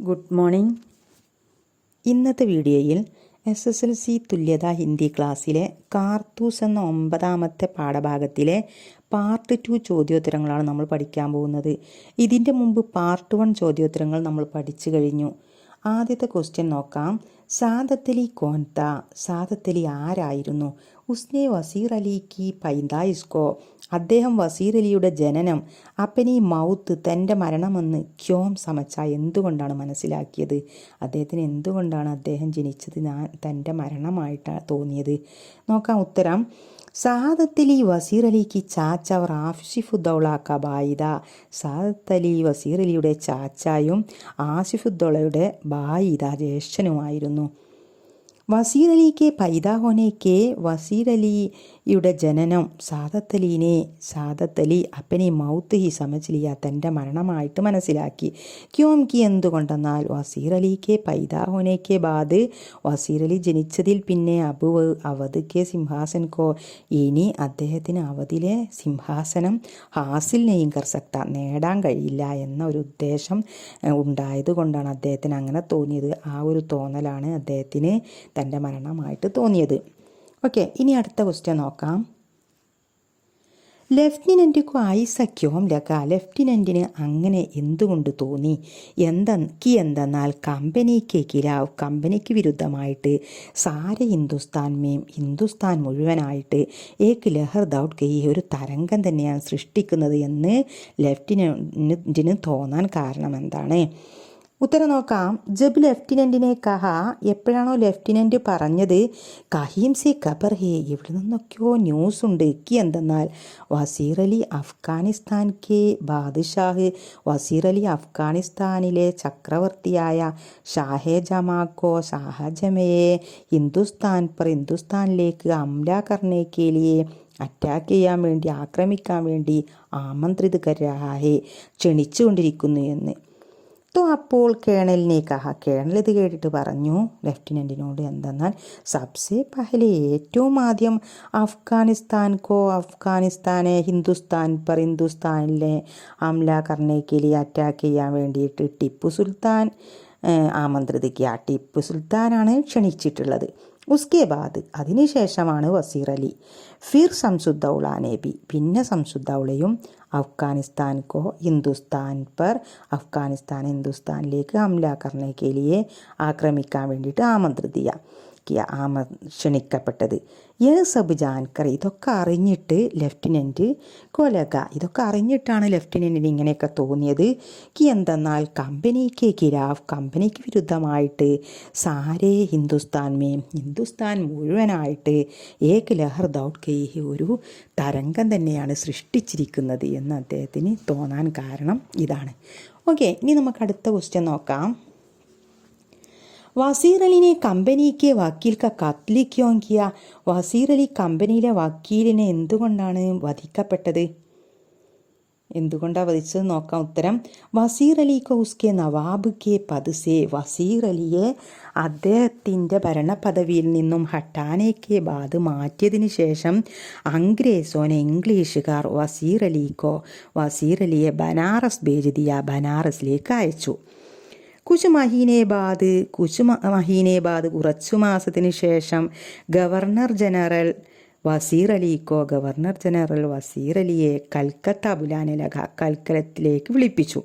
Good morning. ഇന്നത്തെ വീഡിയോയിൽ S S L C തുല്യത ഹിന്ദി ക്ലാസ്സിലെ കാർത്തൂസ് എന്ന ഒമ്പതാമത്തെ പാഠഭാഗത്തിലെ പാർട്ട് ടു ചോദ്യോത്തരങ്ങളാണ് നമ്മൾ പഠിക്കാൻ പോകുന്നത്. ഇതിന്റെ മുമ്പ് പാർട്ട് വൺ ചോദ്യോത്തരങ്ങൾ നമ്മൾ പഠിച്ചു കഴിഞ്ഞു. ആദ്യത്തെ ക്വസ്റ്റ്യൻ നോക്കാം. സാദത്തലി കോൻത സാദത്തലി ആരായിരുന്നു? ഉസ്നെ വസീർ അലിക്ക് പൈന്താ ഇസ്കോ അദ്ദേഹം വസീറലിയുടെ ജനനം അപ്പനി മൗത്ത് തന്റെ മരണമെന്ന് ക്യോം സമച്ച എന്തുകൊണ്ടാണ് മനസ്സിലാക്കിയത്? അദ്ദേഹത്തിന് എന്തുകൊണ്ടാണ് അദ്ദേഹം ജനിച്ചത്? ഞാൻ തന്റെ മരണമായിട്ടാണ് തോന്നിയത്? നോക്കാം ഉത്തരം. സാദത്തലി വസീർ അലിക്ക് ചാച്ച അവർ ആസിഫുദ്ദൗള കബായിദ സാദത്ത് അലി വസീർ അലിയുടെ ചാച്ചായും ആസിഫുദ്ദൗളയുടെ ബായിദ ജ്യേഷ്ഠനുമായിരുന്നു. വസീർ അലിക്ക് പൈദാ കെ വസീർ അലിയുടെ ജനനം സാദത്ത് അലീനെ സാദത്ത് അലി അപ്പനെ മൗത്ത് ഹി സമജ്ലിയ തന്റെ മരണമായിട്ട് മനസ്സിലാക്കി. ക്യോം കി എന്തുകൊണ്ടെന്നാൽ വസീർ അലിക്ക് പൈദാ കെ ബാദ് വസീർ അലി ജനിച്ചതിൽ പിന്നെ അബു അവധ് കെ സിംഹാസൻ കോ ഇനി അദ്ദേഹത്തിന് അവധിലെ സിംഹാസനം ഹാസിൽ നെയ്യും കർസക്ത നേടാൻ കഴിയില്ല എന്ന ഒരു ഉദ്ദേശം ഉണ്ടായത് കൊണ്ടാണ് അദ്ദേഹത്തിന് അങ്ങനെ തോന്നിയത്. ആ ഒരു തോന്നലാണ് അദ്ദേഹത്തിന് തന്റെ മരണമായിട്ട് തോന്നിയത്. ഓക്കെ ഇനി അടുത്ത ക്വസ്റ്റ്യൻ നോക്കാം. ലെഫ്റ്റിനന്റ് ആയിസഖ്യവും ലക ലെഫ്റ്റിനന്റിന് അങ്ങനെ എന്തുകൊണ്ട് തോന്നി? എന്തെന്ന് കി എന്തെന്നാൽ കമ്പനിക്ക് കിലാവ് കമ്പനിക്ക് വിരുദ്ധമായിട്ട് സാര ഹിന്ദുസ്ഥാൻ മേം ഹിന്ദുസ്ഥാൻ മുഴുവനായിട്ട് ഏക്ക് ലഹർ ദൗട്ട് കൈ ഒരു തരംഗം തന്നെയാണ് സൃഷ്ടിക്കുന്നത് എന്ന് ലെഫ്റ്റിനന്റിന് തോന്നാൻ കാരണം എന്താണ്? ഉത്തരം നോക്കാം. ജബ് ലെഫ്റ്റിനന്റിനെ കഹ എപ്പോഴാണോ ലെഫ്റ്റിനന്റ് പറഞ്ഞത്? കഹീം സി ഖബർ ഹേ ഇവിടെ നിന്നൊക്കെയോ ന്യൂസ് ഉണ്ട്. കി എന്തെന്നാൽ വസീർ അലി അഫ്ഗാനിസ്ഥാൻ കെ ബാദ്ഷാഹ് വസീർ അലി അഫ്ഗാനിസ്ഥാനിലെ ചക്രവർത്തിയായ ഷാഹെ ജമാക്കോ ഷാഹജമയെ ഹിന്ദുസ്ഥാൻ പർ ഹിന്ദുസ്ഥാനിലേക്ക് അംല കർണേക്കേലിയെ അറ്റാക്ക് ചെയ്യാൻ വേണ്ടി ആക്രമിക്കാൻ വേണ്ടി ആമന്ത്രിത് കരാഹെ ക്ഷണിച്ചുകൊണ്ടിരിക്കുന്നു എന്ന്. തോ അപ്പോൾ കേണലിനെ കഹ. കേണൽ ഇത് കേട്ടിട്ട് പറഞ്ഞു ലെഫ്റ്റിനന്റിനോട് എന്തെന്നാൽ സബ്സെ പഹലെ ഏറ്റവും ആദ്യം അഫ്ഗാനിസ്ഥാൻ കോ അഫ്ഗാനിസ്ഥാനെ ഹിന്ദുസ്ഥാൻ പർ ഹിന്ദുസ്ഥാനിലെ അംല കർണേക്കിലി അറ്റാക്ക് ചെയ്യാൻ വേണ്ടിയിട്ട് ടിപ്പു സുൽത്താൻ ആമന്ത്രിതയ്ക്ക് ആ ടിപ്പു സുൽത്താനാണ് ക്ഷണിച്ചിട്ടുള്ളത്. ഉസ്കെ ബാദ് അതിനുശേഷമാണ് വസീർ അലി. ഫിർ സംസുദ്ദൗള നേബി. പിന്നെ സംസുദ്ദൗളയും അഫ്ഗാനിസ്ഥാൻ കോ ഹിന്ദുസ്ഥാൻ പർ അഫ്ഗാനിസ്ഥാൻ ഹിന്ദുസ്ഥാനിലേക്ക് ഹംല കർണേക്കേലിയെ ആക്രമിക്കാൻ വേണ്ടിയിട്ട് ആമന്ത്രിതിയ. ആമ ക്ഷണിക്കപ്പെട്ടത് ഏ സബ് ജാൻകർ ഇതൊക്കെ അറിഞ്ഞിട്ട് ലെഫ്റ്റിനന്റ് കൊലക. ഇതൊക്കെ അറിഞ്ഞിട്ടാണ് ലെഫ്റ്റിനന്റിന് ഇങ്ങനെയൊക്കെ തോന്നിയത്. കി എന്തെന്നാൽ കമ്പനിക്ക് കിരാഫ് കമ്പനിക്ക് വിരുദ്ധമായിട്ട് സാരേ ഹിന്ദുസ്ഥാൻ മേ. ഹിന്ദുസ്ഥാൻ മുഴുവനായിട്ട് ഏക് ലഹർ ദൗട്ട് കൈ ഒരു തരംഗം തന്നെയാണ് സൃഷ്ടിച്ചിരിക്കുന്നത് എന്ന് അദ്ദേഹത്തിന് തോന്നാൻ കാരണം ഇതാണ്. ഓക്കെ ഇനി നമുക്ക് അടുത്ത ക്വസ്റ്റ്യൻ നോക്കാം. വസീർ അലിനെ കമ്പനിക്ക് വക്കീൽക്ക വസീർ അലി കമ്പനിയിലെ വക്കീലിനെ എന്തുകൊണ്ടാണ് വധിക്കപ്പെട്ടത്? എന്തുകൊണ്ടാണ് വധിച്ചത് നോക്കാം ഉത്തരം. വസീർ അലി കൗസ്കെ നവാബ് കെ പതുസെ വസീർ അലിയെ അദ്ദേഹത്തിന്റെ ഭരണപദവിയിൽ നിന്നും ഹട്ടാനേക്ക് ബാദ് മാറ്റിയതിന് ശേഷം അംഗ്രേസോനെ ഇംഗ്ലീഷുകാർ വസീർ അലിക്കോ വസീർ അലിയെ ബനാറസ് ബേജതിയ ബനാറസിലേക്ക് അയച്ചു. കുച്ച് മഹീനെ ബാദ് കുശുമഹീനെ മഹീനെ ബാദ് കുറച്ചു മാസത്തിന് ശേഷം ഗവർണർ ജനറൽ വസീർ അലിക്കോ ഗവർണർ ജനറൽ വസീർ അലിയെ കൽക്കത്ത ബുലാനിലക കൽക്കലത്തിലേക്ക് വിളിപ്പിച്ചു.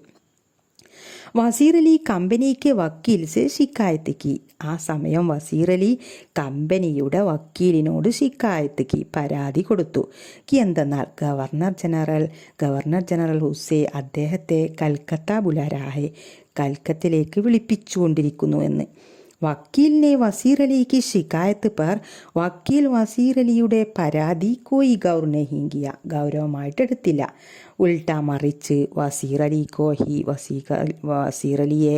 വസീർ അലി കമ്പനിക്ക് വക്കീൽ ശിക്കായത്തേക്ക്. ആ സമയം വസീർ അലി കമ്പനിയുടെ വക്കീലിനോട് ശിക്കായത്തേക്ക് പരാതി കൊടുത്തു. എന്തെന്നാൽ ഗവർണർ ജനറൽ ഗവർണർ ജനറൽ ഹുസൈ അദ്ദേഹത്തെ കൽക്കത്ത ബുലാരാഹെ കൽക്കത്തിലേക്ക് വിളിപ്പിച്ചുകൊണ്ടിരിക്കുന്നു എന്ന്. വക്കീലിനെ വസീറലിക്ക് ശിക്കായത്ത് പേർ വക്കീൽ വസീർ അലിയുടെ പരാതി കോയി ഗൗർ നെഹിങ്കിയ ഗൗരവമായിട്ട് എടുത്തില്ല ഉൾട്ട മറിച്ച് വസീർ അലി കോഹി വസീക വസീർ അലിയെ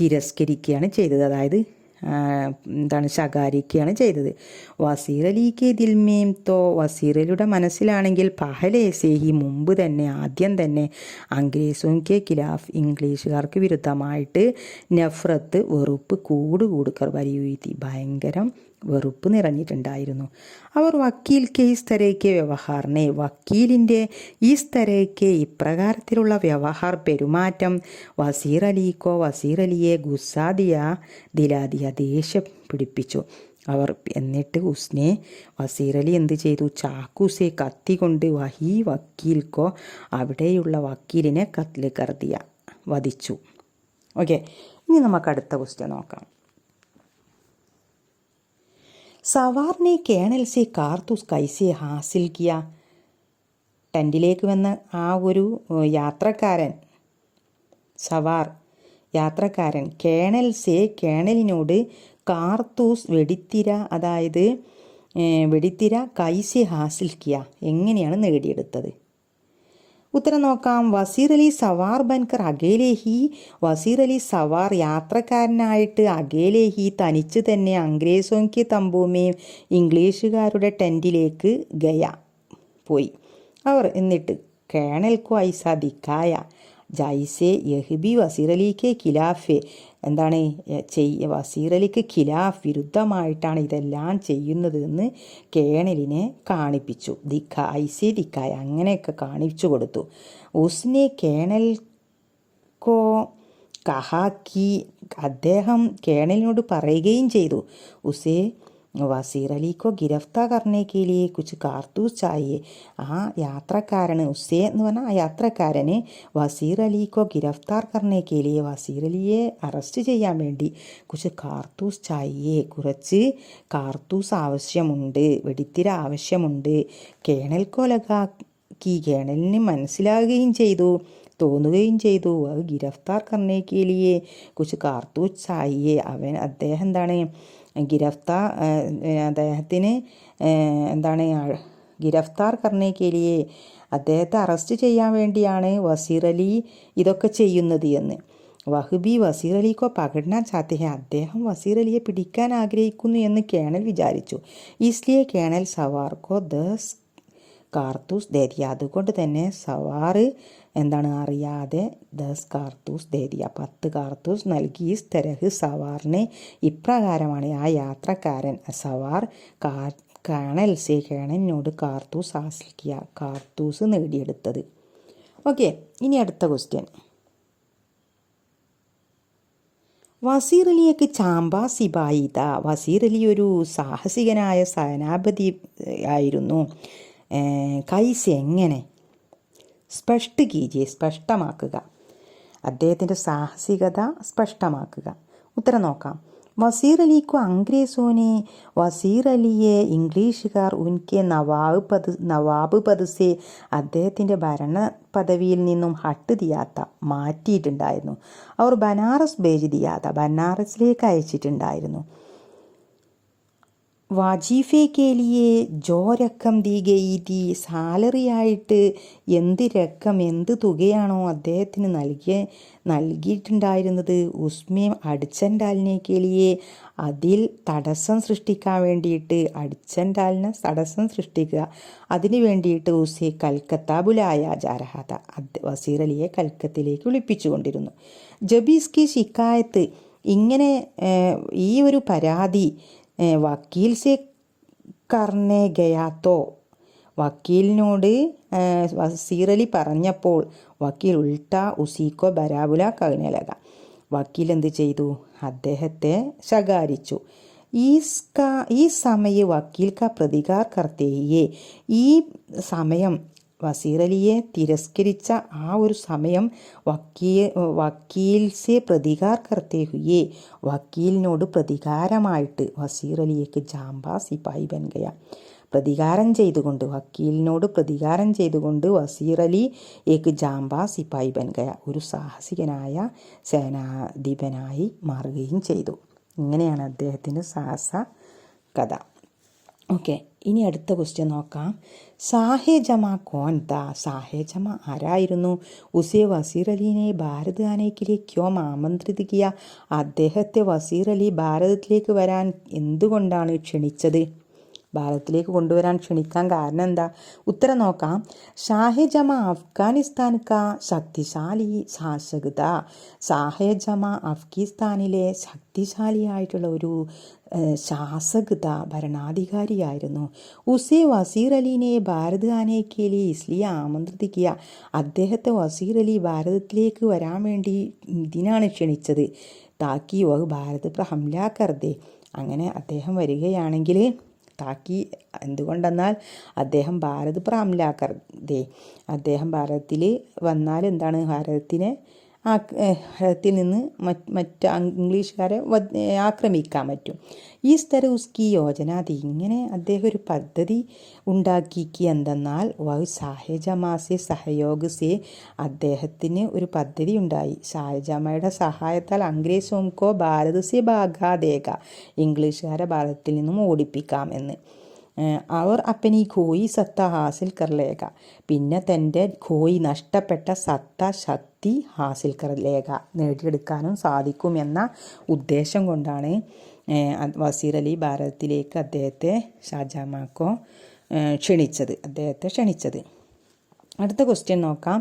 തിരസ്കരിക്കുകയാണ് ചെയ്തത്. അതായത് എന്താണ് ശകാരിക്കുകയാണ് ചെയ്തത്. വസീർ അലിക്ക് ദിൽമേം തോ വസീറലിയുടെ മനസ്സിലാണെങ്കിൽ പഹലെ സേഹി മുമ്പ് തന്നെ ആദ്യം തന്നെ അംഗ്രേസും കെ ഖിലാഫ് ഇംഗ്ലീഷുകാർക്ക് വിരുദ്ധമായിട്ട് നഫ്രത്ത് വെറുപ്പ് കൂടുകൂടുക്കർ വരി വരിയുത്തി ഭയങ്കരം വെറുപ്പ് നിറഞ്ഞിട്ടുണ്ടായിരുന്നു. അവർ വക്കീൽ കെ ഇസ് തരയ്ക്ക് വ്യവഹാറിനെ വക്കീലിന്റെ ഈ തരയ്ക്ക് ഇപ്രകാരത്തിലുള്ള വ്യവഹാർ പെരുമാറ്റം വസീർ അലിക്കോ വസീർ അലിയെ ഗുസാദിയ ദിലാദിയ ദേഷ്യം പിടിപ്പിച്ചു. അവർ എന്നിട്ട് ഉസ്നെ വസീർ അലി എന്ത് ചെയ്തു? ചാക്കൂസെ കത്തി കൊണ്ട് വഹി വക്കീൽക്കോ അവിടെയുള്ള വക്കീലിനെ കത്തിൽ കറുതിയ വധിച്ചു. ഓക്കെ ഇനി നമുക്ക് അടുത്ത ക്വസ്റ്റ്യൻ നോക്കാം. സവാർ ने കേണൽ സെ കാർത്തൂസ് കൈസെ ഹാസിൽ കിയ. ടെന്റിലേക്ക് വന്ന ആ ഒരു യാത്രക്കാരൻ സവാർ യാത്രക്കാരൻ കേണൽ സെ കേണലിനോട് കാർത്തൂസ് വെടിത്തിര അതായത് വെടിത്തിര കൈസെ ഹാസിൽ കിയ. എങ്ങനെയാണ് നേടിയെടുത്തത്? ഉത്തരം നോക്കാം. വസീർ അലി സവാർ ബൻകർ അകേലേഹി. വസീർ അലി സവാർ യാത്രക്കാരനായിട്ട് അകേലേഹി തനിച്ച് തന്നെ അംഗ്രേസോങ്കി തമ്പൂമേയും ഇംഗ്ലീഷുകാരുടെ ടെന്റിലേക്ക് ഗയ പോയി. അവർ എന്നിട്ട് കേണൽക്കു ഐസ ദിക്കായ ജൈസെ യഹ്ബി വസീറലിക്ക് ഖിലാഫെ. എന്താണ്? ചെയ്യ വസീറലിക്ക് ഖിലാഫ് വിരുദ്ധമായിട്ടാണ് ഇതെല്ലാം ചെയ്യുന്നതെന്ന് കേണലിനെ കാണിപ്പിച്ചു. ദിക്ക ഐസെ ദിക്കായ അങ്ങനെയൊക്കെ കാണിച്ചു കൊടുത്തു. ഉസ്നെ കേണൽ കോ കഹാക്കി അദ്ദേഹം കേണലിനോട് പറയുകയും ചെയ്തു. ഉസേ വസീർ അലിക്കോ ഗിരഫ്താ കർണേ കീലിയെ കുച്ച് കാർത്തൂസ് ചായേ ആ യാത്രക്കാരന് ഉസേ എന്ന് പറഞ്ഞാൽ ആ യാത്രക്കാരന് വസീർ അലിക്കോ ഗിരഫ്താർ കർണേ കീലിയെ വസീർ അലിയെ അറസ്റ്റ് ചെയ്യാൻ വേണ്ടി കുച്ച് കാർത്തൂസ് ചായേ കുറച്ച് കാർത്തൂസ് ആവശ്യമുണ്ട് വെടിത്തിര ആവശ്യമുണ്ട് കേണൽ കൊലകാക്കി കേണലിന് മനസ്സിലാകുകയും ചെയ്തു തോന്നുകയും ചെയ്തു അത് ഗിരഫ്താർ കർണേ കീലിയെ കുച്ച് കാർത്തൂസ് ചായയെ അവൻ അദ്ദേഹം എന്താണ് ഗിരഫ്താർ അദ്ദേഹത്തിന് എന്താണ് ഗിരഫ്താർ കർണേക്കേലിയെ അദ്ദേഹത്തെ അറസ്റ്റ് ചെയ്യാൻ വേണ്ടിയാണ് വസീർ അലി ഇതൊക്കെ ചെയ്യുന്നത് എന്ന്. വഹബി വസീർ അലിക്കോ പകടനാ ചാത്തെ അദ്ദേഹം വസീർ അലിയെ പിടിക്കാൻ ആഗ്രഹിക്കുന്നു എന്ന് കേണൽ വിചാരിച്ചു. ഇസ്ലിയെ കേണൽ സവാർക്കോ ദസ് കാർത്തൂസ് ദേരിയ അതുകൊണ്ട് തന്നെ സവാറ് എന്താണ് അറിയാതെ ദസ് കാർത്തൂസ് ദേദിയ പത്ത് കാർത്തൂസ് നൽകി. സ്തരഹ് സവാറിനെ ഇപ്രകാരമാണ് ആ യാത്രക്കാരൻ. സവാർ കാണൽ കേണൽ സെ കേണലിനോട് കാർത്തൂസ് ആസ്വദിക്കുക കാർത്തൂസ് നേടിയെടുത്തത്. ഓക്കെ ഇനി അടുത്ത ക്വസ്റ്റ്യൻ വസീർ അലിയൊക്കെ ചാമ്പ സിബായിത വസീർ അലി ഒരു സാഹസികനായ സേനാപതി ആയിരുന്നു. കൈസ് എങ്ങനെ? സ്പഷ്ട കീജിയെ സ്പഷ്ടമാക്കുക. അദ്ദേഹത്തിന്റെ സാഹസികത സ്പഷ്ടമാക്കുക. ഉത്തരം നോക്കാം. വസീർ അലിക്കു അംഗ്രേസോനെ വസീർ അലിയെ ഇംഗ്ലീഷുകാർ ഉൻകെ നവാബ് പദ നവാബ് പദസെ അദ്ദേഹത്തിന്റെ ഭരണ പദവിയിൽ നിന്നും ഹട്ട് ദിയാത്ത മാറ്റിയിട്ടുണ്ടായിരുന്നു. അവർ ബനാറസ് ബേജ് ദിയാത്ത ബനാറസിലേക്ക് അയച്ചിട്ടുണ്ടായിരുന്നു. വാജീഫെ കേലിയെ ജോ രക്കം ദീ ഗയി സാലറി ആയിട്ട് എന്ത് രക്കം എന്ത് തുകയാണോ അദ്ദേഹത്തിന് നൽകിയ നൽകിയിട്ടുണ്ടായിരുന്നത് ഉസ്മേ അടിച്ചൻഡാലിനെ കേലിയെ അതിൽ തടസ്സം സൃഷ്ടിക്കാൻ വേണ്ടിയിട്ട് അടിച്ചൻഡാലിന് തടസ്സം സൃഷ്ടിക്കുക. അതിന് വേണ്ടിയിട്ട് ഉസെ കൽക്കത്ത ബുലായ ജാരഹാത വസീർ അലിയെ കൽക്കത്തിലേക്ക് വിളിപ്പിച്ചു കൊണ്ടിരുന്നു. ജബീസ്കി ശിക്കായത്ത് ഇങ്ങനെ ഈ ഒരു പരാതി വക്കീൽ സെ കർണേ ഗയാത്തോ. വക്കീലിനോട് സീറലി പറഞ്ഞപ്പോൾ വക്കീൽ ഉൾട്ട ഉസീക്കോ ബരാബുല കവിനലക. വക്കീൽ എന്ത് ചെയ്തു? അദ്ദേഹത്തെ ശകാരിച്ചു. ഈസ്ക ഈ സമയ വക്കീൽ കാ പ്രതികാർ കർത്തേയെ ഈ സമയം വസീർ അലിയെ തിരസ്കരിച്ച ആ ഒരു സമയം വക്കീൽ വക്കീൽ സെ പ്രതികാർ കർത്തേ ഹുയെ വക്കീലിനോട് പ്രതികാരമായിട്ട് വസീർ അലിയേക്ക് ജാമ്പ സിപായി ബൻ ഗയ പ്രതികാരം ചെയ്തുകൊണ്ട് വക്കീലിനോട് പ്രതികാരം ചെയ്തുകൊണ്ട് വസീർ അലി ഏക്ക് ജാമ്പ സിപ്പായി ബൻഗയ ഒരു സാഹസികനായ സേനാധിപനായി മാറുകയും ചെയ്തു. ഇങ്ങനെയാണ് അദ്ദേഹത്തിന്റെ സാഹസ കഥ. ഓക്കെ. ഇനി അടുത്ത ക്വസ്റ്റ്യൻ നോക്കാം. സാഹേജമ കോൻ താ സാഹേജമ ആരായിരുന്നു? ഉസേ വസീർ അലീനെ ഭാരത് ആനയ്ക്കിലെ ക്യോം ആമന്ത്രിത് കിയ അദ്ദേഹത്തെ വസീർ അലി ഭാരതത്തിലേക്ക് വരാൻ എന്തുകൊണ്ടാണ് ക്ഷണിച്ചത്? ഭാരതത്തിലേക്ക് കൊണ്ടുവരാൻ ക്ഷണിക്കാൻ കാരണം എന്താ? ഉത്തരം നോക്കാം. ഷാഹിജമ അഫ്ഗാനിസ്ഥാൻക്ക ശക്തിശാലി ശാസകത. ഷാഹജമ അഫ്ഗാനിസ്ഥാനിലെ ശക്തിശാലിയായിട്ടുള്ള ഒരു ശാസകത ഭരണാധികാരിയായിരുന്നു. ഉസെ വസീർ അലിനെ ഭാരത് ആനയ്ക്കേലി ഇസ്ലിയ ആമന്ത്രിക്കുക. അദ്ദേഹത്തെ വസീർ അലി ഭാരതത്തിലേക്ക് വരാൻ വേണ്ടി ഇതിനാണ് ക്ഷണിച്ചത്. താക്കി ഓ ഭാരത് പ്രഹംലാ കർദേ. അങ്ങനെ അദ്ദേഹം വരികയാണെങ്കിൽ താക്കി എന്തുകൊണ്ടെന്നാൽ അദ്ദേഹം ഭാരത് പ്രാംലാക്കർ ദേ അദ്ദേഹം ഭാരതത്തിൽ വന്നാൽ എന്താണ്? ഭാരതത്തിനെ ആ ഭാരതത്തിൽ നിന്ന് മറ്റ് ഇംഗ്ലീഷുകാരെ ആക്രമിക്കാൻ പറ്റും. ഈ സ്ഥല ഉസ്കി യോജന അത് ഇങ്ങനെ അദ്ദേഹം ഒരു പദ്ധതി ഉണ്ടാക്കിക്ക് എന്തെന്നാൽ വഹ് ഷാഹജമാസെ സഹയോഗ സേ അദ്ദേഹത്തിന് ഒരു പദ്ധതി ഉണ്ടായി. ഷാഹജമയുടെ സഹായത്താൽ അംഗ്രേസോംകോ ഭാരത് സെ ഭാഗാദേക ഇംഗ്ലീഷുകാരെ ഭാരതത്തിൽ നിന്നും ഓടിപ്പിക്കാം എന്ന്. ഏഹ് അവർ അപ്പനി ഖോയി സത്ത ഹാസിൽ കർലേക പിന്നെ തന്റെ ഖോയി നഷ്ടപ്പെട്ട സത്ത ശക്തി ഹാസിൽ കർലേക നേടിയെടുക്കാനും സാധിക്കും എന്ന ഉദ്ദേശം കൊണ്ടാണ് വസീർ അലി ഭാരതത്തിലേക്ക് അദ്ദേഹത്തെ ഷാജാമാക്കോ ക്ഷണിച്ചത്. അദ്ദേഹത്തെ ക്ഷണിച്ചത്. അടുത്ത ക്വസ്റ്റ്യൻ നോക്കാം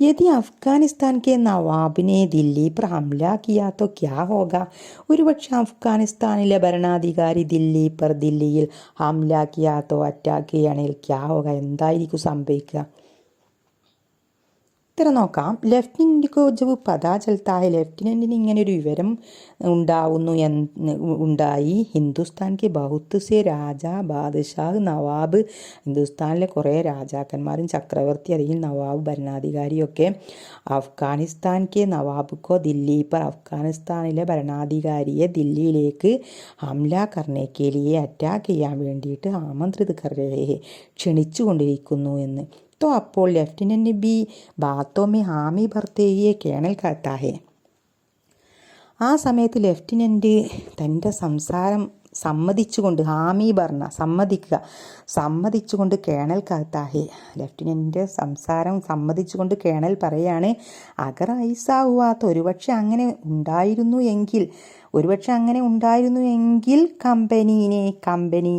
യദി അഫ്ഗാനിസ്ഥാൻ കെ നവാബിനെ ദില്ലി पर हमला किया तो क्या होगा ഒരുപക്ഷെ അഫ്ഗാനിസ്ഥാനിലെ ഭരണാധികാരി ദില്ലി पर ദില്ലിയിൽ ഹംല കിയാ തോ അറ്റാക്ക് ചെയ്യുകയാണെങ്കിൽ ക്യാ ഹോഗ എന്തായിരിക്കും സംഭവിക്കുക ഉത്തരം നോക്കാം. ലെഫ്റ്റനന്റ് കോജവ് പദാചൽത്തായ ലെഫ്റ്റനന്റിന് ഇങ്ങനെ ഒരു വിവരം ഉണ്ടാവുന്നു ഉണ്ടായി. ഹിന്ദുസ്ഥാൻ കെ ബഹുത്ത് സെ രാജ ബാദ്ഷാഹ് നവാബ്. ഹിന്ദുസ്ഥാനിലെ കുറേ രാജാക്കന്മാരും ചക്രവർത്തി അല്ലെങ്കിൽ നവാബ് ഭരണാധികാരിയൊക്കെ. അഫ്ഗാനിസ്ഥാൻ കെ നവാബ് കോ ദില്ലി पर അഫ്ഗാനിസ്ഥാനിലെ ഭരണാധികാരിയെ ദില്ലിയിലേക്ക് ഹംല കർണേക്കേലിയെ അറ്റാക്ക് ചെയ്യാൻ വേണ്ടിയിട്ട് ആമന്ത്രിത് കറേ ക്ഷണിച്ചു കൊണ്ടിരിക്കുന്നു എന്ന്. तो അപ്പോൾ ലെഫ്റ്റനൻ്റ് ബി ബാത്തോ മേ ഹാമി ഭർത്തേയെ കേണൽ कहता है ആ സമയത്ത് ലെഫ്റ്റനൻ്റ് തൻ്റെ സംസാരം സമ്മതിച്ചുകൊണ്ട് ഹാമി ഭർണ സമ്മതിക്കുക സമ്മതിച്ചുകൊണ്ട് കേണൽ കാത്താഹെ ലെഫ്റ്റനൻ്റ് സംസാരം സമ്മതിച്ചുകൊണ്ട് കേണൽ പറയാണ് അഗർ ഐസാവുവാത്ത ഒരുപക്ഷെ അങ്ങനെ ഉണ്ടായിരുന്നു എങ്കിൽ ഒരുപക്ഷെ അങ്ങനെ ഉണ്ടായിരുന്നു എങ്കിൽ കമ്പനീനെ കമ്പനി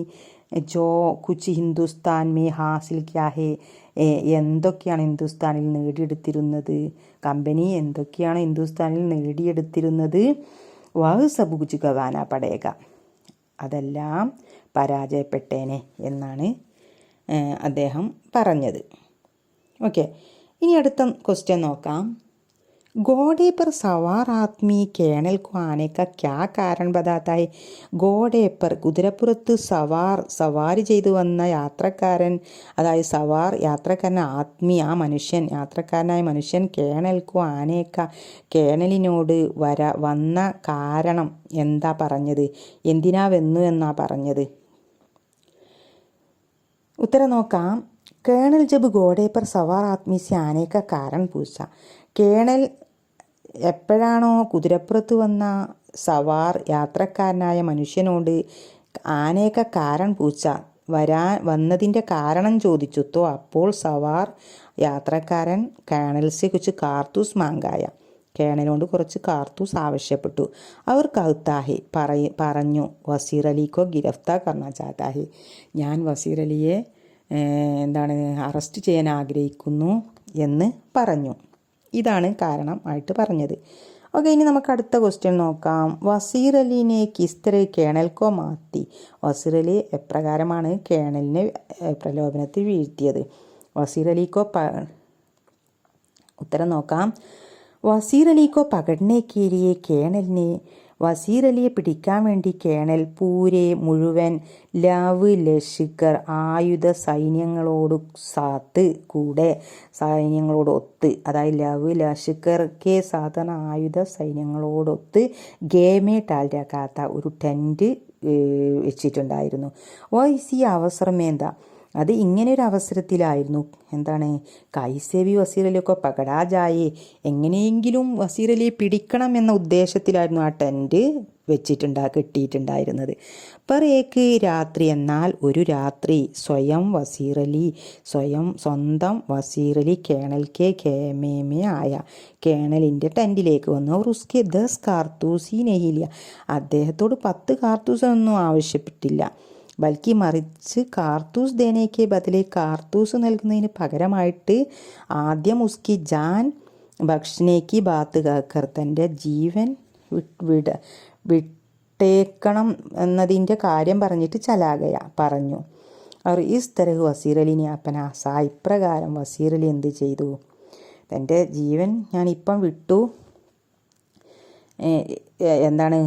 ജോ കുച്ച് ഹിന്ദുസ്ഥാൻ മേ ഹാസിൽ ക്യാ ഹേ ഏ, എന്തൊക്കെയാണ് ഹിന്ദുസ്ഥാനിൽ നേടിയെടുത്തിരുന്നത്? കമ്പനി എന്തൊക്കെയാണ് ഹിന്ദുസ്ഥാനിൽ നേടിയെടുത്തിരുന്നത്? വാഹ് സബുജ് ഗവാന പടേക. അതെല്ലാം പരാജയപ്പെട്ടേനെ എന്നാണ് അദ്ദേഹം പറഞ്ഞത്. ഓക്കെ. ഇനി അടുത്ത ക്വസ്റ്റ്യൻ നോക്കാം. घोड़े पर सवार आदमी കേണൽ को आने का क्या कारण बताता है घोड़े पर കുതിരപ്പുറത്ത് സവാർ സവാരി ചെയ്തു വന്ന യാത്രക്കാരൻ അതായത് സവാർ യാത്രക്കാരൻ ആത്മി ആ മനുഷ്യൻ യാത്രക്കാരനായ മനുഷ്യൻ കേണൽക്കു ആനേക്ക കേണലിനോട് വര വന്ന കാരണം എന്താ പറഞ്ഞത് എന്തിനാ വന്നു എന്നാ പറഞ്ഞത് ഉത്തരം നോക്കാം കേണൽ ജബ് ഗോഡെ पर സവാർ ആത്മി സെ ആനെ का कारण पूछा കേണൽ എപ്പോഴാണോ കുതിരപ്പുറത്ത് വന്ന സവാർ യാത്രക്കാരനായ മനുഷ്യനോട് ആനേക്ക കാരൺ പൂച്ച വരാൻ വന്നതിന്റെ കാരണം ചോദിച്ചുത്തോ അപ്പോൾ സവാർ യാത്രക്കാരൻ കേണൽസെ കുറിച്ച് കാർത്തൂസ് മാങ്കായ കേണലോണ്ട് കുറച്ച് കാർത്തൂസ് ആവശ്യപ്പെട്ടു. അവർ കൗത്താഹെ പറയ പറഞ്ഞു വസീർ അലിക്കോ ഗിരഫ്താർ കർണ ചാത്താഹെ ഞാൻ വസീർ അലിയെ എന്താണ് അറസ്റ്റ് ചെയ്യാൻ ആഗ്രഹിക്കുന്നു എന്ന് പറഞ്ഞു. ഇതാണ് കാരണം ആയിട്ട് പറഞ്ഞത്. ഓക്കെ ഇനി നമുക്ക് അടുത്ത ക്വസ്റ്റ്യൻ നോക്കാം. വസീർ അലിനെ കിസ്തരെ കേണൽക്കോ മാത്തി വസീർ അലി എപ്രകാരമാണ് കേണലിനെ പ്രലോഭനത്തിൽ വീഴ്ത്തിയത്? വസീർ അലിക്കോ പ ഉത്തരം നോക്കാം. വസീർ അലിക്കോ പകടിനെ കീരിയെ കേണലിനെ വസീർ അലിയെ പിടിക്കാൻ വേണ്ടി കേണൽ പൂരെ മുഴുവൻ ലവ് ലഷ്കർ ആയുധ സൈന്യങ്ങളോട് സാത്ത് കൂടെ സൈന്യങ്ങളോട് ഒത്ത്. അതായത് ലവ് ലഷ്കർ കെ സാധാരണ ആയുധ സൈന്യങ്ങളോടൊത്ത് ഗേമേ ടാൽരാക്കാത്ത ഒരു ടെന്റ് വെച്ചിട്ടുണ്ടായിരുന്നു. വൈസി അവസരമേന്താ അത് ഇങ്ങനെ ഒരു അവസരത്തിലായിരുന്നു എന്താണ്? കൈസേവി വസീറലിയൊക്കെ പകടാജായെ എങ്ങനെയെങ്കിലും വസീറലിയെ പിടിക്കണം എന്ന ഉദ്ദേശത്തിലായിരുന്നു ആ ടെന്റ് വെച്ചിട്ടുണ്ടാ കെട്ടിയിട്ടുണ്ടായിരുന്നത്. പറയേക്ക് രാത്രി എന്നാൽ ഒരു രാത്രി സ്വയം വസീറലി സ്വയം സ്വന്തം വസീറലി കേണൽ കെ കേമേമേ ആയ കേണലിന്റെ ടെന്റിലേക്ക് വന്നു. അവർ ഉസ്കെ ദസ് കാർത്തൂസി നെഹിലിയ. അദ്ദേഹത്തോട് പത്ത് കാർത്തൂസൊന്നും ആവശ്യപ്പെട്ടില്ല. ബൽക്കി മറിച്ച് കാർത്തൂസ് ദേനയ്ക്ക് ബദലെ കാർത്തൂസ് നൽകുന്നതിന് പകരമായിട്ട് ആദ്യം ഉസ്കി ജാൻ ഭക്ഷണേക്ക് ബാത്ത് കാക്കർ തന്റെ ജീവൻ വിട വിട്ടേക്കണം എന്നതിന്റെ കാര്യം പറഞ്ഞിട്ട് ചലാകയ പറഞ്ഞു. അവർ ഈ സ്ഥലഹ് വസീറലിനെ അപ്പനാസ ഇപ്രകാരം വസീറലി എന്ത് ചെയ്തു? തന്റെ ജീവൻ ഞാനിപ്പം വിട്ടു. എന്താണ്?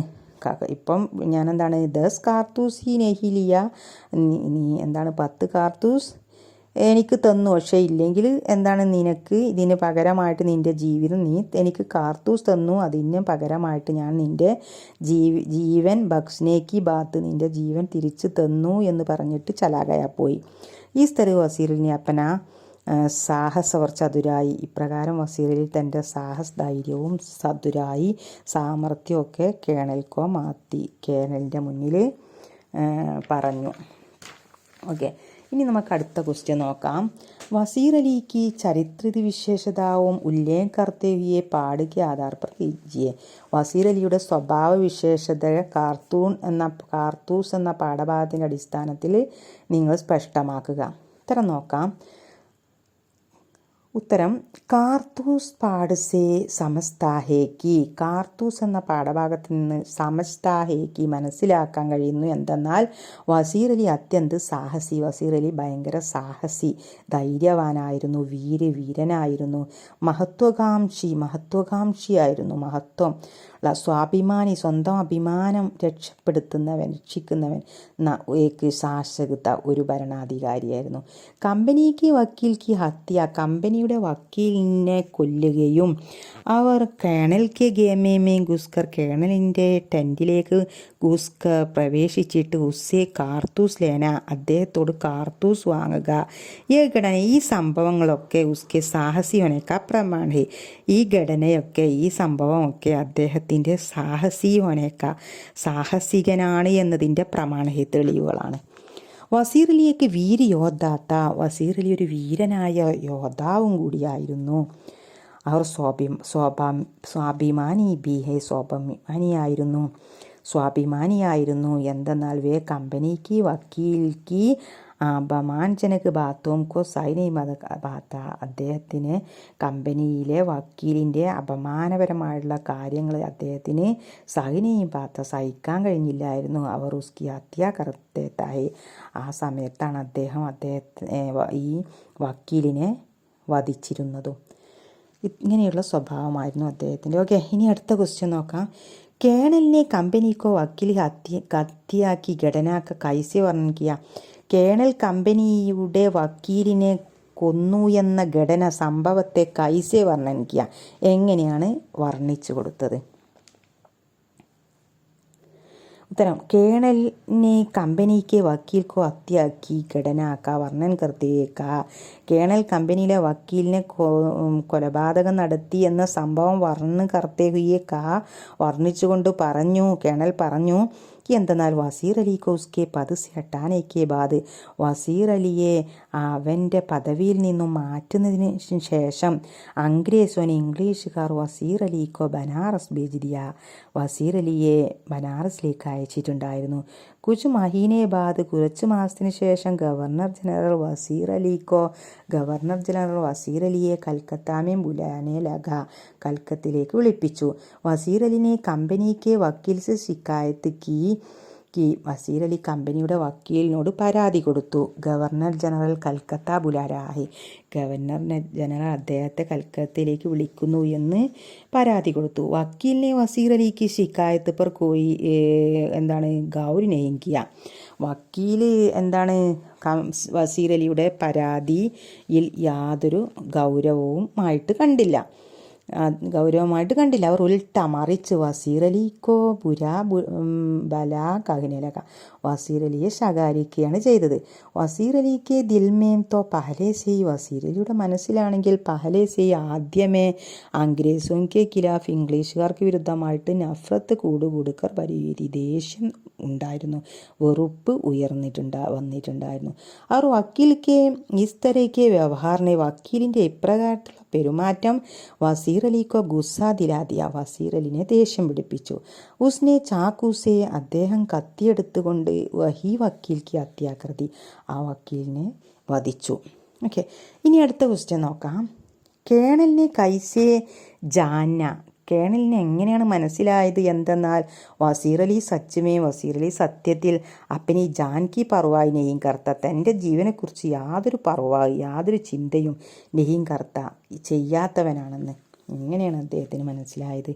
ഇപ്പം ഞാൻ എന്താണ് ദസ് കാർത്തൂസ് നെഹിലിയ നീ എന്താണ് പത്ത് കാർത്തൂസ് എനിക്ക് തന്നു. പക്ഷേ ഇല്ലെങ്കിൽ എന്താണ് നിനക്ക് ഇതിന് പകരമായിട്ട് നിന്റെ ജീവിതം നീ എനിക്ക് കാർത്തൂസ് തന്നു. അതിന് പകരമായിട്ട് ഞാൻ നിന്റെ ജീവ ജീവൻ ഭക്ഷ്നേക്ക് ബാത്ത് നിന്റെ ജീവൻ തിരിച്ചു തന്നു എന്ന് പറഞ്ഞിട്ട് ചലാകയ പോയി. ഈ സ്ഥലം വസീറിനെ അപ്പന. സാഹസവർ അതുരായി ഇപ്രകാരം വസീറിൽ തന്റെ സാഹസ ധൈര്യവും സതുരായി സാമർഥ്യമൊക്കെ കേണൽക്കോ മാത്തി കേണലിന്റെ മുന്നിൽ പറഞ്ഞു. ഓക്കെ. ഇനി നമുക്ക് അടുത്ത ക്വസ്റ്റ്യൻ നോക്കാം. വസീർ അലിക്ക് ചരിത്രതി വിശേഷതാവും ഉല്ലേഖ കർത്തേവിയെ പാടുക ആധാർ പ്രതിജിയെ വസീർ അലിയുടെ സ്വഭാവ വിശേഷത കാർത്തൂൺ എന്ന കാർത്തൂസ് എന്ന പാഠഭാഗത്തിന്റെ അടിസ്ഥാനത്തിൽ നിങ്ങൾ സ്പഷ്ടമാക്കുക. ഇത്തരം നോക്കാം. ഉത്തരം കാർത്തൂസ് പാടസേ സമസ്താഹേക്കി കാർത്തൂസ് എന്ന പാഠഭാഗത്ത് നിന്ന് സമസ്താഹേക്കി മനസ്സിലാക്കാൻ കഴിയുന്നു എന്തെന്നാൽ വസീർ അലി അത്യന്ത് സാഹസി. വസീർ അലി ഭയങ്കര സാഹസി ധൈര്യവാനായിരുന്നു വീര വീരനായിരുന്നു മഹത്വകാംക്ഷി മഹത്വകാംക്ഷിയായിരുന്നു മഹത്വം. സ്വാഭിമാനി സ്വന്തം അഭിമാനം രക്ഷപ്പെടുത്തുന്നവൻ രക്ഷിക്കുന്നവൻ ഏക്ക് ഒരു ഭരണാധികാരിയായിരുന്നു. കമ്പനിക്ക് വക്കീൽക്ക് ഹത്യ കമ്പനിയുടെ വക്കീലിനെ കൊല്ലുകയും അവർ കേണൽ കെ ഗേമേമേ ഗുസ്കർ കേണലിന്റെ ടെന്റിലേക്ക് ഗുസ്കർ പ്രവേശിച്ചിട്ട് ഉസ്സെ കാർത്തൂസ് ലേന അദ്ദേഹത്തോട് കാർത്തൂസ് വാങ്ങുക. ഈ ഘടന ഈ സംഭവങ്ങളൊക്കെ ഉസ്കെ സാഹസിയോനേക്ക പ്രമാണേ ഈ ഘടനയൊക്കെ ഈ സംഭവമൊക്കെ അദ്ദേഹത്തിന്റെ സാഹസിയോനേക്ക സാഹസികനാണ് എന്നതിന്റെ പ്രമാണ തെളിവുകളാണ് വസീർ അലിയൊക്കെ വീര യോദ്ധാത്ത. വസീർ അലി ഒരു വീരനായ യോദ്ധാവും കൂടിയായിരുന്നു. അവർ സ്വാഭി സ്വാഭാ സ്വാഭിമാനി ബിഹെ സ്വാഭിമാനിയായിരുന്നു. സ്വാഭിമാനിയായിരുന്നു. എന്തെന്നാൽ വേ കമ്പനിക്ക് വക്കീൽക്ക് അപമാൻജനക് ബാത്തോം കോ സൈനൈ മത ബാത്ത അദ്ദേഹത്തിന് കമ്പനിയിലെ വക്കീലിന്റെ അപമാനപരമായുള്ള കാര്യങ്ങൾ അദ്ദേഹത്തിന് സൈനയും ബാത്ത സഹിക്കാൻ കഴിഞ്ഞില്ലായിരുന്നു. അവർ ഉസ്കി ഹത്യ ആ സമയത്താണ് അദ്ദേഹം അദ്ദേഹത്തെ ഈ വക്കീലിനെ വധിച്ചിരുന്നതും. ഇങ്ങനെയുള്ള സ്വഭാവമായിരുന്നു അദ്ദേഹത്തിന്റെ. ഓക്കെ ഇനി അടുത്ത ക്വസ്റ്റ്യൻ നോക്കാം. കേണലിനെ കമ്പനിക്കോ വക്കീൽ ഹത്യ കത്തിയാക്കി ഘടനാക്ക കൈസി വർണിക്കുക കേണൽ കമ്പനിയുടെ വക്കീലിനെ കൊന്നു എന്ന ഘടന സംഭവത്തെ കൈസെ വർണിക്കുക എങ്ങനെയാണ് വർണിച്ചു കൊടുത്തത്? ഉത്തരം കേണലിനെ കമ്പനിക്ക് വക്കീൽക്കോ അത്യാക്കി ഘടനാക്ക വർണൻ കൃത്യേക്ക. കേണൽ കമ്പനിയിലെ വക്കീലിനെ കൊലപാതകം നടത്തി എന്ന സംഭവം വർണ കർത്തേക്കാ വർണിച്ചുകൊണ്ട് പറഞ്ഞു കേണൽ പറഞ്ഞു എന്തെന്നാൽ വസീർ അലി കോസ്കെ പത് ഹട്ടാനേക്ക് ബാദ് വസീർ അലിയെ അവന്റെ പദവിയിൽ നിന്നും മാറ്റുന്നതിന് ശേഷം അംഗ്രേസോൻ ഇംഗ്ലീഷുകാർ വസീർ അലിക്കോ ബനാറസ് ബേജിരിയ വസീർ അലിയെ ബനാറസിലേക്ക് അയച്ചിട്ടുണ്ടായിരുന്നു. കുച്ച് മഹീനെ ബാദ് കുറച്ച് മാസത്തിന് ശേഷം ഗവർണർ ജനറൽ വസീർ അലിക്കോ ഗവർണർ ജനറൽ വസീർ അലിയെ കൽക്കത്താമേം ബുലാനെ ലഗ കൽക്കത്തിലേക്ക് വിളിപ്പിച്ചു. വസീർ അലിനെ കമ്പനിക്ക് വക്കീൽസ് ശിക്കായത്ത് കി കി വസീർ അലി കമ്പനിയുടെ വക്കീലിനോട് പരാതി കൊടുത്തു. ഗവർണർ ജനറൽ കൽക്കത്ത ബുലാരാഹി. ഗവർണർ ജനറൽ അദ്ദേഹത്തെ കൽക്കത്തയിലേക്ക് വിളിക്കുന്നു എന്ന് പരാതി കൊടുത്തു. വക്കീലിനെ വസീർ അലിക്ക് ശിക്കായത്ത് പർ കോയി എന്താണ് ഗൗരി നെയ്കിയ വക്കീൽ എന്താണ് വസീർ അലിയുടെ പരാതിയിൽ യാതൊരു ഗൗരവവും ആയിട്ട് കണ്ടില്ല. ഗൗരവമായിട്ട് കണ്ടില്ല. അവർ ഉൽട്ട മറിച്ച് വസീറലിക്കോ പുരാ ബല കഹിനലക വസീറലിയെ ശകാരിക്കുകയാണ് ചെയ്തത്. വസീറലിക്ക് ദിൽമേം തോ പഹലേ സെയ്. വസീറലിയുടെ മനസ്സിലാണെങ്കിൽ പഹലേ സെയ് ആദ്യമേ അംഗ്രേസും കെ ഖിലാഫ് ഇംഗ്ലീഷുകാർക്ക് വിരുദ്ധമായിട്ട് നഫ്രത്ത് കൂടുകൂടുക്കർ പരിഹരി ദേഷ്യം ഉണ്ടായിരുന്നു. വെറുപ്പ് ഉയർന്നിട്ടുണ്ടാ വന്നിട്ടുണ്ടായിരുന്നു. അവർ വക്കീൽക്ക് ഇസ്തരയ്ക്ക് ഇസ് തരയ്ക്ക് വ്യവഹാറിനെ വക്കീലിന്റെ ഇപ്രകാരത്തിലുള്ള പെരുമാറ്റം. വസീർ അലിക്കോ ഗുസ്സാ ദിലാദിയ വസീർ അലിനെ ദേഷ്യം പിടിപ്പിച്ചു. ഉസ്നെ ചാക്കൂസയെ അദ്ദേഹം കത്തിയെടുത്തുകൊണ്ട് വഹി വക്കീൽക്ക് അത്യാകൃതി ആ വക്കീലിനെ വധിച്ചു. ഓക്കെ. ഇനി അടുത്ത ക്വസ്റ്റ്യൻ നോക്കാം. കേണലിനെ കൈസേ ജാന കേണലിന് എങ്ങനെയാണ് മനസ്സിലായത് എന്തെന്നാൽ വസീർ അലി സച്ചുമേ വസീർ അലി സത്യത്തിൽ അപ്പനി ജാൻകി പർവായിനെയും കർത്ത തന്റെ ജീവനെക്കുറിച്ച് യാതൊരു പർവായി യാതൊരു ചിന്തയും നെയ്യും കർത്ത ചെയ്യാത്തവനാണെന്ന് എങ്ങനെയാണ് അദ്ദേഹത്തിന് മനസ്സിലായത്?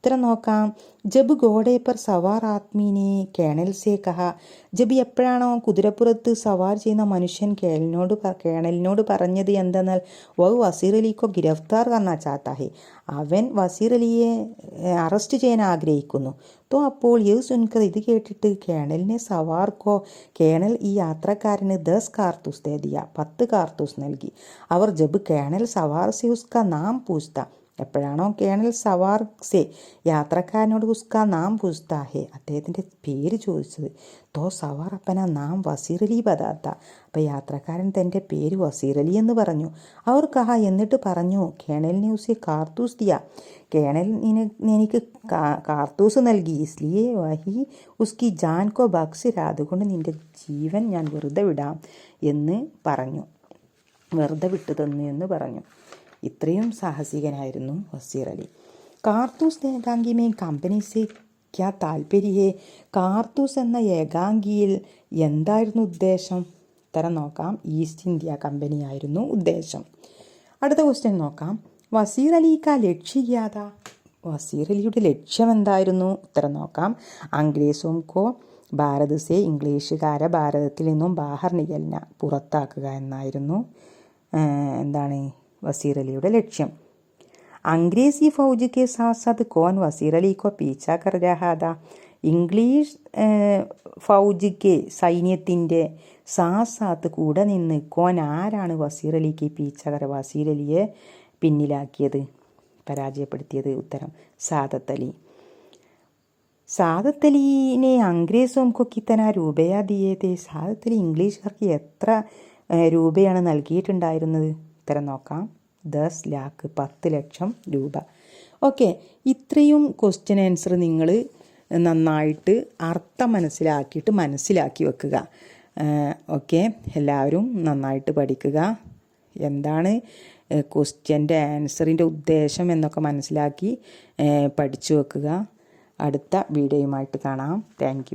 ഉത്തരം നോക്കാം. ജബ് ഗോഡേപ്പർ പർ സവാർ ആത്മീനെ കേണൽ സേ ജബ് എപ്പോഴാണോ കുതിരപ്പുറത്ത് സവാർ ചെയ്യുന്ന മനുഷ്യൻ കേണലിനോട് കേണലിനോട് പറഞ്ഞത് എന്തെന്നാൽ വൗ വസീർ അലിക്കോ ഗിരഫ്താർ കർണ ചാത്താഹെ അവൻ വസീർ അലിയെ അറസ്റ്റ് ചെയ്യാൻ ആഗ്രഹിക്കുന്നു. തോ അപ്പോൾ യു സുൻകർ ഇത് കേട്ടിട്ട് കേണലിനെ സവാർക്കോ കേണൽ ഈ യാത്രക്കാരന് ദസ് കാർത്തൂസ് തേതിയ പത്ത് കാർത്തൂസ് നൽകി. അവർ ജബ് കേണൽ സവാർ സെ നാം പൂസ്ത എപ്പോഴാണോ കേണൽ സവാർ സെ യാത്രക്കാരനോട് കുസ്ക നാം കുസ്താഹേ അദ്ദേഹത്തിന്റെ പേര് ചോദിച്ചത് തോ സവാർ അപ്പന നാം വസീർ അലി ബദാത്ത അപ്പം യാത്രക്കാരൻ തന്റെ പേര് വസീർ അലി എന്ന് പറഞ്ഞു. അവർ കഹ എന്നിട്ട് പറഞ്ഞു കേണലിനെ ന്യൂസി കാർത്തൂസ് ദിയ. കേണൽ എനിക്ക് കാർത്തൂസ് നൽകി. ഇസ്ലിയെ വഹി ഉസ്കി ജാൻ കോ ബക്സിര അതുകൊണ്ട് നിന്റെ ജീവൻ ഞാൻ വെറുതെ വിടാം എന്ന് പറഞ്ഞു. വെറുതെ വിട്ടു തന്നു എന്ന് പറഞ്ഞു. ഇത്രയും സാഹസികനായിരുന്നു വസീർ അലി. കാർത്തൂസ് ഏകാംഗിമേ കമ്പനി സേക്കാ താല്പര്യേ കാർത്തൂസ് എന്ന ഏകാംഗിയിൽ എന്തായിരുന്നു ഉദ്ദേശം? ഉത്തരം നോക്കാം. ഈസ്റ്റ് ഇന്ത്യ കമ്പനി ആയിരുന്നു ഉദ്ദേശം. അടുത്ത ക്വസ്റ്റ്യൻ നോക്കാം. വസീർ അലി കാ ലക്ഷ്യയാത വസീർ അലിയുടെ ലക്ഷ്യം എന്തായിരുന്നു? ഉത്തരം നോക്കാം. അംഗ്രേസും കോ ഭാരത് സെ ഇംഗ്ലീഷുകാരെ ഭാരതത്തിൽ നിന്നും ബാഹർ നികലിന പുറത്താക്കുക എന്നായിരുന്നു. എന്താണ്? വസീർ അലിയുടെ ലക്ഷ്യം अंग्रेजी फौज के साथ साथ कौन वसीर अली को पीछा कर रहा था ഇംഗ്ലീഷ് ഏഹ്, ഫൗജിക്ക് സൈന്യത്തിൻ്റെ സാത്ത് സാത്ത് കൂടെ നിന്ന് കോൻ ആരാണ് വസീർ അലിക്ക് പീച്ചകര വസീർ അലിയെ പിന്നിലാക്കിയത് പരാജയപ്പെടുത്തിയത് ഉത്തരം സാദത്ത് അലി സാദത്ത് അലീനെ അംഗ്രേസോം को कितना രൂപയാ ദിയേ തേ സാദത്ത് അലി ഇംഗ്ലീഷുകാർക്ക് എത്ര ഏഹ്, രൂപയാണ് നൽകിയിട്ടുണ്ടായിരുന്നത് ഉത്തരം നോക്കാം. ദസ് ലാക്ക് പത്ത് ലക്ഷം രൂപ. ഓക്കെ ഇത്രയും ക്വസ്റ്റ്യൻ ആൻസർ നിങ്ങൾ നന്നായിട്ട് അർത്ഥം മനസ്സിലാക്കിയിട്ട് മനസ്സിലാക്കി വെക്കുക. ഓക്കെ എല്ലാവരും നന്നായിട്ട് പഠിക്കുക. എന്താണ് ക്വസ്റ്റ്യന്റെ ആൻസറിന്റെ ഉദ്ദേശം എന്നൊക്കെ മനസ്സിലാക്കി പഠിച്ചു വെക്കുക. അടുത്ത വീഡിയോയുമായിട്ട് കാണാം. താങ്ക്